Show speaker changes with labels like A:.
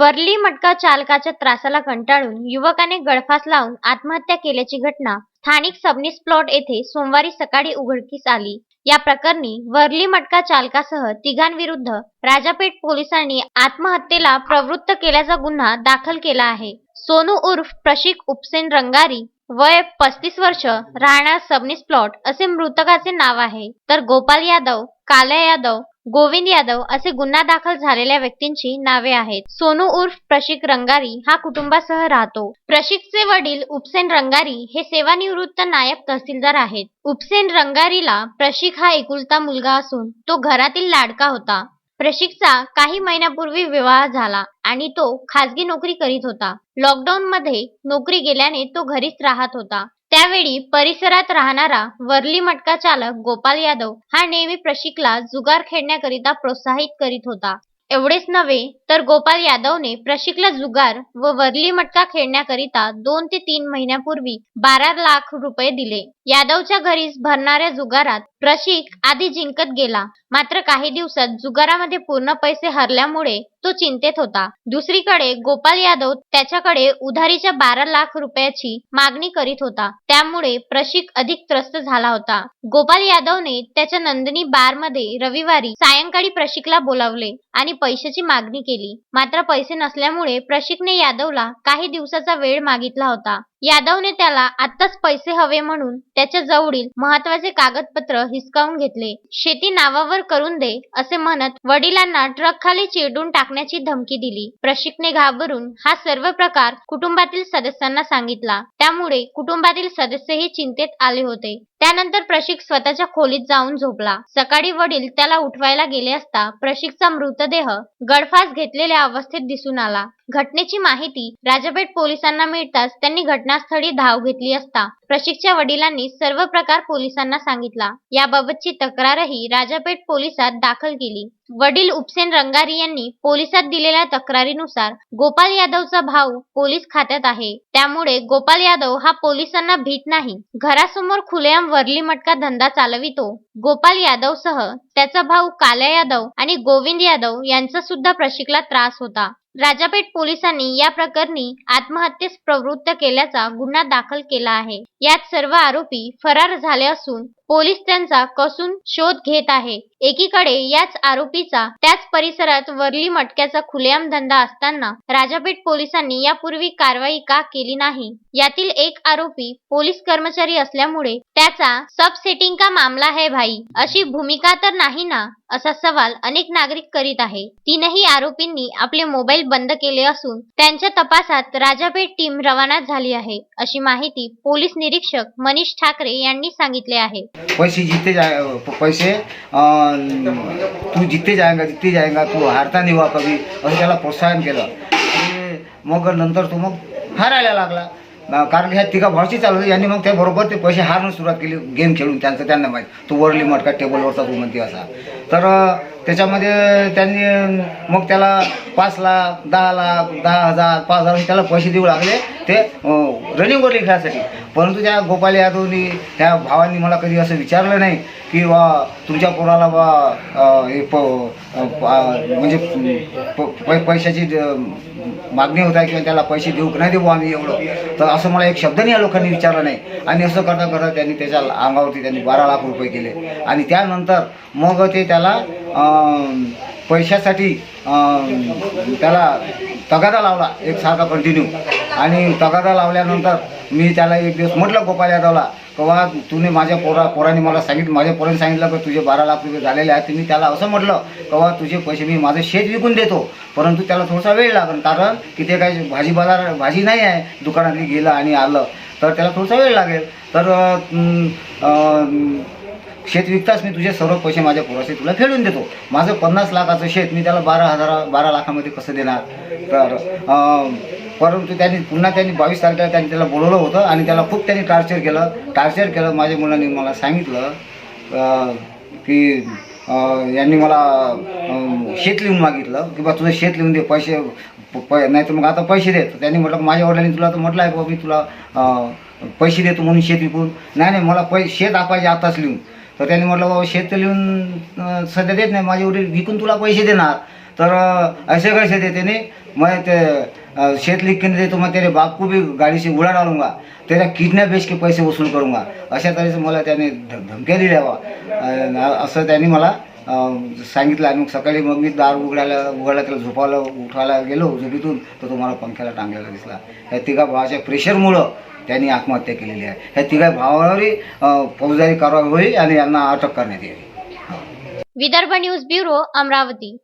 A: वर्ली मटका चालकाच्या त्रासाला कंटाळून युवकाने गळफास लावून आत्महत्या केल्याची घटना स्थानिक सबनीस प्लॉट येथे सोमवारी सकाळी उघडकीस आली. या प्रकरणी वर्ली मटका चालकासह तिघांविरुद्ध राजापेठ पोलिसांनी आत्महत्येला प्रवृत्त केल्याचा गुन्हा दाखल केला आहे. सोनू उर्फ प्रशिक उपसेन रंगारी वय पस्तीस वर्ष राहणार सबनीस प्लॉट असे मृतकाचे नाव आहे. तर गोपाल यादव काल्या यादव गोविंद यादव असे गुन्हा दाखल झालेल्या व्यक्तींची नावे आहेत. सोनू उर्फ प्रशिक रंगारी हा कुटुंबासह राहतो. प्रशिकचे वडील उपसेन रंगारी हे सेवानिवृत्त नायब तहसीलदार आहेत. उपसेन रंगारीला प्रशिक हा एकुलता मुलगा असून तो घरातील लाडका होता. प्रशिकचा काही महिन्यापूर्वी विवाह झाला आणि तो खासगी नोकरी करीत होता. लॉकडाऊन मध्ये नोकरी गेल्याने तो घरीच राहत होता. त्यावेळी परिसरात राहणारा वरली मटका चालक गोपाल यादव हा नेहमी प्रशिकला जुगार खेळण्याकरिता प्रोत्साहित करीत होता. एवढेच नव्हे तर गोपाल यादवने प्रशिकला जुगार व वरली मटका खेळण्याकरिता दोन ते तीन महिन्यापूर्वी बारा लाख रुपये दिले. यादवच्या घरीच भरणाऱ्या जुगारात प्रशिक आधी जिंकत गेला. मात्र काही दिवसात जुगारामध्ये पूर्ण पैसे हरल्यामुळे तो चिंतेत होता. दुसरीकडे गोपाल यादव त्याच्याकडे उधारीच्या बारा लाख रुपयाची मागणी करीत होता. त्यामुळे प्रशिक अधिक त्रस्त झाला होता. गोपाल यादवने त्याच्या नंदिनी बारमध्ये रविवारी सायंकाळी प्रशिकला बोलावले आणि पैशाची मागणी केली. मात्र पैसे नसल्यामुळे प्रशिकने यादवला काही दिवसाचा वेळ मागितला होता. यादवने त्याला आत्ताच पैसे हवे म्हणून त्याच्या जवळील महत्त्वाचे कागदपत्र हिसकावून घेतले. शेती नावावर करून दे असे म्हणत वडिलांना ट्रक खाली चिरडून टाकण्याची धमकी दिली. प्रशिकने घाबरून हा सर्व प्रकार कुटुंबातील सदस्यांना सांगितला. त्यामुळे कुटुंबातील सदस्यही चिंतेत आले होते. त्यानंतर प्रशिक स्वतःच्या खोलीत जाऊन झोपला. सकाळी वडील त्याला उठवायला गेले असता प्रशिकचा मृतदेह गळफास घेतलेल्या अवस्थेत दिसून आला. घटनेची माहिती राजापेठ पोलिसांना मिळताच त्यांनी घटनास्थळी धाव घेतली असता प्रशिकच्या वडिलांनी सर्व प्रकार पोलिसांना सांगितला. याबाबतची तक्रारही राजापेठ पोलिसात दाखल केली. वडील उपसेन रंगारी यांनी पोलिसात दिलेल्या तक्रारीनुसार गोपाल यादवचा भाऊ पोलीस खात्यात आहे. त्यामुळे गोपाल यादव हा पोलिसांना भीत नाही. घरासमोर खुलेआम वरली मटका धंदा चालवितो. गोपाल यादव सह त्याचा भाऊ काल्या यादव आणि गोविंद यादव यांचा सुद्धा प्रशिकला त्रास होता. राजापेठ पोलिसांनी या प्रकरणी आत्महत्येस प्रवृत्त केल्याचा गुन्हा दाखल केला आहे. यात सर्व आरोपी फरार झाले असून पोलीस त्यांचा कसून शोध घेत आहे. एकीकडे याच आरोपीचा त्याच परिसरात वरली मटक्याचा खुलेआम धंदा असताना राजापेठ पोलिसांनी यापूर्वी कारवाई का केली नाही? यातील एक आरोपी पोलीस कर्मचारी असल्यामुळे त्याचा सब सेटिंग का मामला है भाई? अशी भूमिका तर नाही ना? असा सवाल अनेक नागरिक करीत आहे. तीनही आरोपींनी आपले मोबाईल बंद केले असून त्यांच्या तपासात राजापेठ टीम रवाना झाली आहे अशी माहिती पोलीस निरीक्षक मनीष ठाकरे यांनी सांगितले आहे.
B: पैसे जीते जाए पैसे तू जिथे जायगा जिथे जायगा तू हारता निवा कवी असं त्याला प्रोत्साहन केलं. मग नंतर तो मग हारायला लागला. कारण ह्या तिघा भाषी चालू होती यांनी मग त्याबरोबर ते पैसे हारणं सुरुवात केली गेम खेळून त्यांचं त्यांना माहीत. तो वरली मटका टेबलवरचा तू म्हणते असा. तर त्याच्यामध्ये त्यांनी मग त्याला पाच लाख दहा लाख दहा हजार पाच हजार त्याला पैसे देऊ लागले ते रनिंग वरली खेळासाठी. परंतु त्या गोपाल यादवनी त्या भावांनी मला कधी असं विचारलं नाही की वा तुमच्या पोराला बा हे प- म्हणजे प- पैशाची मागणी होत आहे किंवा त्याला पैसे देऊ की नाही देऊ आम्ही एवढं. तर असं मला एक शब्दही या लोकांनी विचारलं नाही. आणि असं करता करता त्यांनी त्याच्या अंगावरती त्यांनी बारा लाख रुपये केले. आणि त्यानंतर मग ते त्याला पैशासाठी त्याला तगादा लावला. एक सारखा कंटिन्यू आणि तगादा लावल्यानंतर मी त्याला एक दिवस म्हटलं गोपाल यादवला कवा तुने माझ्या पोरा पोराने मला सांगितलं माझ्या पोराने सांगितलं की तुझे बारा लाख रुपये झालेले आहेत. मी त्याला असं म्हटलं कवा तुझे पैसे मी माझं शेत विकून देतो. परंतु त्याला थोडासा वेळ लागेल कारण की ते काही भाजी बाजार भाजी नाही आहे. दुकानातली गेलं आणि आलं. तर त्याला थोडासा वेळ लागेल. तर शेत विकताच मी तुझे सर्व पैसे माझ्या पुरासे तुला फेडून देतो. माझं पन्नास लाखाचं शेत मी त्याला बारा हजार बारा लाखामध्ये कसं देणार? तर परंतु त्यांनी पुन्हा त्यांनी बावीस तारखेला त्यांनी त्याला बोलवलं होतं आणि त्याला खूप त्यांनी टार्चर केलं. टार्चर केलं. माझ्या मुलांनी मला सांगितलं की यांनी मला शेत लिहून मागितलं की बा तुझं शेत लिहून दे पैसे नाही तर मग आता पैसे दे. त्यांनी म्हटलं माझ्या वडिलांनी तुला तर म्हटलं आहे बाबा मी तुला पैसे देतो म्हणून शेत विकून. नाही नाही मला पै शेत आपायचे आताच लिहून. तर त्यांनी म्हटलं बाबा शेत लिहून सध्या देत नाही. माझे वडील विकून तुला पैसे देणार. तर असे ऐसे कैसे देते नाही मैं ते शेत लिख के नहीं दे तो मैं तेरे बाप को भी गाड़ी से उड़ा डालूंगा तेरा किडनॅप बेच के पैसे वसूल करूंगा. अशा तऱ्हेचं मला त्याने ध- धमक्या दिल्या बा. असं त्यांनी मला सांगितलं. आणि मग सकाळी मग मी दार उघडायला उघडायला त्याला झोपायला उठवायला गेलो झोपीतून तर तो मला पंख्याला टांगलेला दिसला. या तिघा भावाच्या प्रेशरमुळं त्यांनी आत्महत्या केलेली आहे. ह्या तिघा भावावरही फौजदारी कारवाई होईल आणि यांना अटक करण्यात येईल. हो.
A: Vidarbha news bureau Amravati.